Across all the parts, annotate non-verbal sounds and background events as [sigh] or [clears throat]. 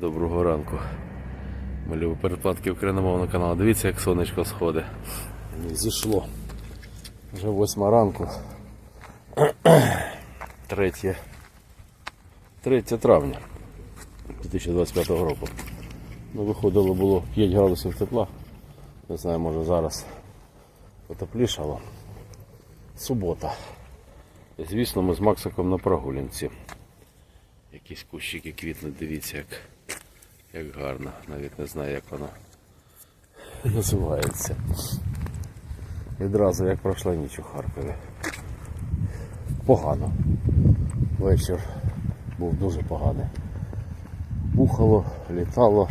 Доброго ранку. Любимо передплатки україномовного каналу. Дивіться, як сонечко сходить. Зійшло. Вже восьма ранку. [clears throat] 3, 3 травня 2025 року. Ну, виходило було 5 градусів тепла. Не знаю, може зараз потеплішало. Субота. Звісно, ми з Максиком на прогулянці. Якісь кущики квітнуть, дивіться, як, як гарно. Навіть не знаю, як воно називається. Відразу як пройшла ніч у Харкові. Погано. Вечір був дуже поганий. Бухало, літало,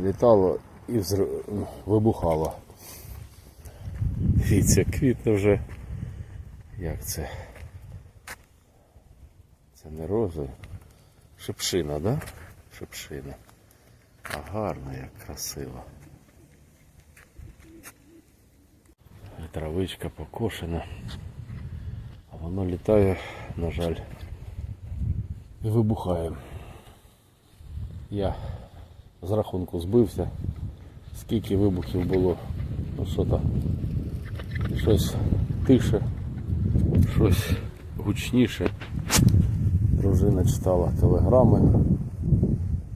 літало і взр... вибухало. Дивіться, квітне вже. Як це? Це не рози. Шипшина, да? Шипшина. А гарно, як красиво. Травичка покошена. А воно літає, на жаль, і вибухає. Я з рахунку збився. Скільки вибухів було. Ну що там? Щось тише, щось гучніше. Дружина читала телеграми.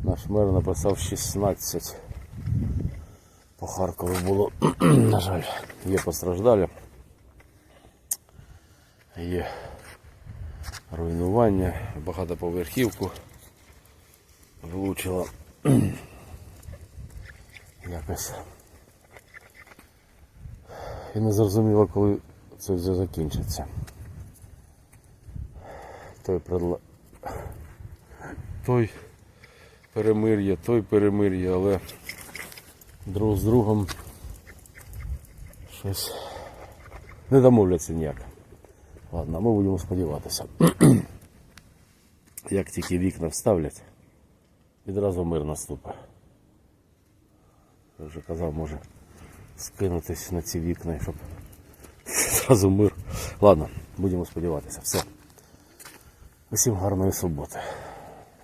Наш мер написав 16. По Харкову було, [clears throat] на жаль, є постраждалі. Є руйнування, багатоповерхівку влучило [clears throat] якось. І не зрозуміло, коли це все закінчиться. Той предла... той перемир'я, той перемир'я, але друг з другом щось не домовляться ніяк. Ладно, ми будемо сподіватися. [clears throat] Як тільки вікна вставлять, відразу мир наступить. Я вже казав, може скинутись на ці вікна, щоб зразу мир. Ладно, будемо сподіватися. Все. Усім гарної суботи.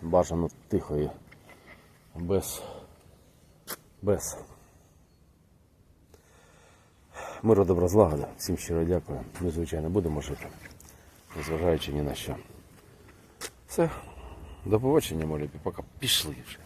Бажано тихої. Без. Без. Миру добра злагода. Всім щиро дякую. Ми, звичайно, будемо жити. Незважаючи ні на що. Все. До побачення, молі. Пока пішли вже.